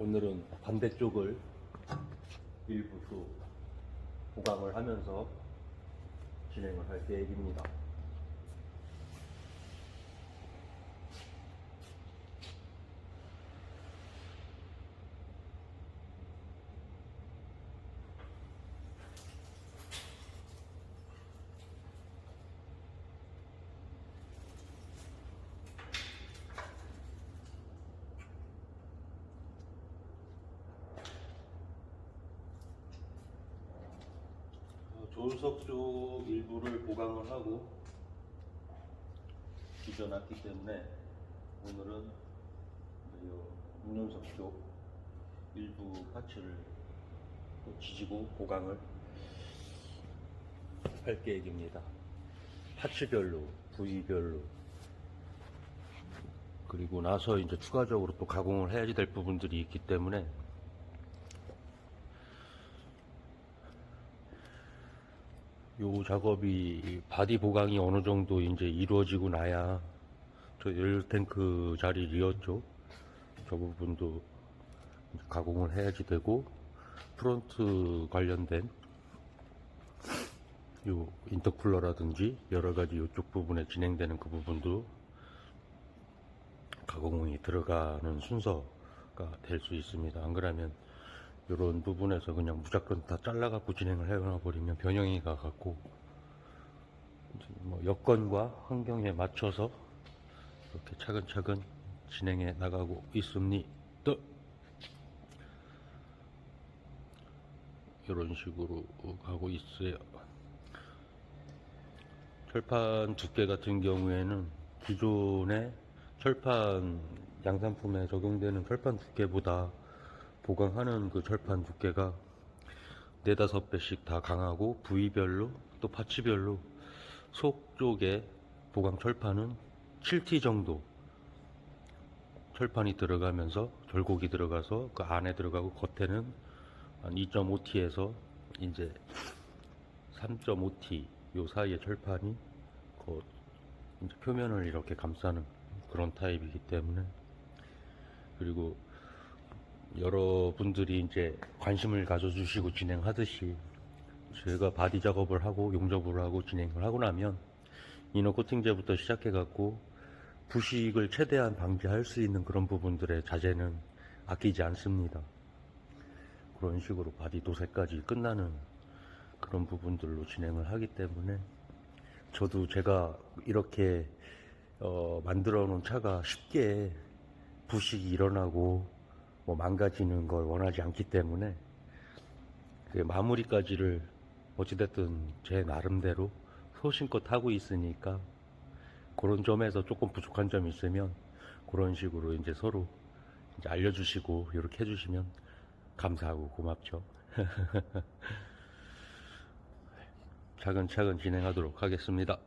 오늘은 반대쪽을 일부 또 보강을 하면서 진행을 할 계획입니다. 조수석 쪽 일부를 보강을 하고 기존놨기 때문에 오늘은 운전석 쪽 일부 파츠를 또 지지고 보강을 할 계획입니다. 파츠별로, 부위별로 그리고 나서 이제 추가적으로 또 가공을 해야지 될 부분들이 있기 때문에 요 작업이 바디 보강이 어느 정도 이제 이루어지고 나야 저 열탱크 자리 리었죠. 저 부분도 가공을 해야지 되고 프론트 관련된 요 인터쿨러라든지 여러 가지 이쪽 부분에 진행되는 그 부분도 가공이 들어가는 순서가 될 수 있습니다. 안 그러면 이런 부분에서 그냥 무조건 다 잘라갖고 진행을 해놔 버리면 변형이 가갖고 뭐 여건과 환경에 맞춰서 이렇게 차근차근 진행해 나가고 있습니다. 이런 식으로 가고 있어요. 철판 두께 같은 경우에는 기존의 철판 양산품에 적용되는 철판 두께보다 보강하는 그 철판 두께가 네다섯 배씩 다 강하고 부위별로 또 파츠별로 속 쪽에 보강 철판은 7T 정도 철판이 들어가면서 절곡이 들어가서 그 안에 들어가고 겉에는 한 2.5T에서 이제 3.5T 요 사이의 철판이 그 표면을 이렇게 감싸는 그런 타입이기 때문에 그리고 여러분들이 이제 관심을 가져주시고 진행하듯이 저희가 바디 작업을 하고 용접을 하고 진행을 하고 나면 이너 코팅제부터 시작해 갖고 부식을 최대한 방지할 수 있는 그런 부분들의 자재는 아끼지 않습니다. 그런 식으로 바디 도색까지 끝나는 그런 부분들로 진행을 하기 때문에 저도 제가 이렇게 어, 만들어 놓은 차가 쉽게 부식이 일어나고 뭐 망가지는 걸 원하지 않기 때문에 그 마무리까지를 어찌됐든 제 나름대로 소신껏 하고 있으니까 그런 점에서 조금 부족한 점이 있으면 그런 식으로 이제 서로 이제 알려주시고 이렇게 해주시면 감사하고 고맙죠. 차근차근 진행하도록 하겠습니다.